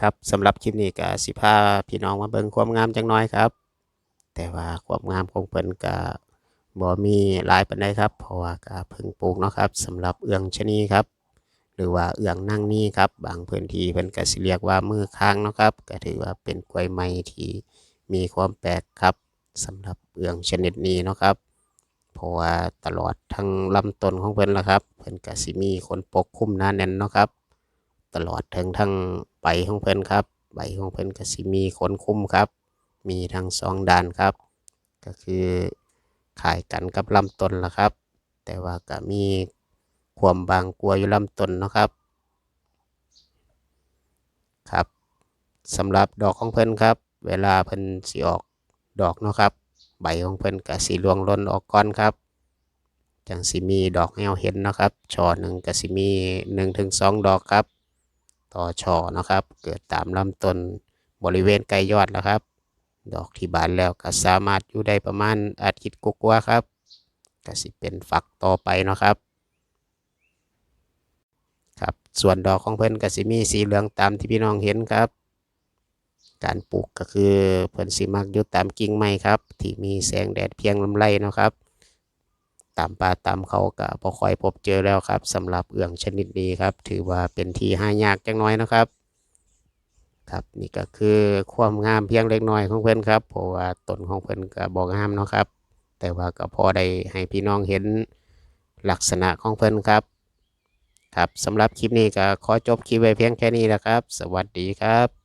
ครับสำหรับคลิปนี้ก็สิพาพี่น้องมาเบิ่งความงามจักหน่อยครับ แต่ว่าความงามของเพิ่นก็บ่มีหลายปานใดครับ เพราะว่าก็เพิ่งปลูกเนาะครับสำหรับเอื้องชะนีครับ หรือว่าเอื้องนางนี่ครับ บางพื้นที่เพิ่นก็สิเรียกว่ามือค้างเนาะครับ ก็ถือว่าเป็นกล้วยไม้ที่มีความแปลกครับสำหรับเอื้องชนิดนี้เนาะครับเพราะว่าตลอดทั้งลำต้นของเพิ่นละครับ เพิ่นก็สิมีขนปกคลุมหนาแน่นเนาะครับ ตลอดถึงทั้งใบของเพิ่นครับ ใบของเพิ่นก็สิมีขนคลุมครับ มีทั้งสองด้านครับ ก็คือขายกันกับลำต้นละครับ แต่ว่าก็มีความบางกลัวอยู่ลำต้นนะครับ ครับสำหรับดอกของเพิ่นครับ เวลาเพิ่นสิออกดอกเนาะครับ ใบของเพิ่นก็สิร่วงล่นออกก่อนครับจังสิมีดอกให้เห็นนะครับช่อหนึ่งก็สิมีหนึ่งถึงสองดอกครับ ต่อช่อนะครับ เกิดตามลำต้นบริเวณใกล้ยอดแล้วครับ ดอกที่บานแล้วก็สามารถอยู่ได้ประมาณอาทิตย์กว่าครับก็สิเป็นฝักต่อไปนะครับครับส่วนดอกของเพิ่นก็สิมีสีเหลืองตามที่พี่น้องเห็นครับ การปลูกก็คือเพิ่นสิมักอยู่ตามกิ่งไม้ครับ ที่มีแสงแดดเพียงลำไรนะครับ ตามป่าตามเขาก็บ่ค่อยพบเจอแล้วครับสำหรับเอื้องชนิดนี้ครับ ถือว่าเป็นที่หายากจังน้อยนะครับ ครับนี่ก็คือความงามเพียงเล็กน้อยของเพิ่นครับเพราะว่าต้นของเพิ่นก็บ่งามเนาะครับ แต่ว่าก็พอได้ให้พี่น้องเห็นลักษณะของเพิ่นครับ ครับสำหรับคลิปนี้ก็ขอจบคลิปไว้เพียงแค่นี้แหละครับ สวัสดีครับ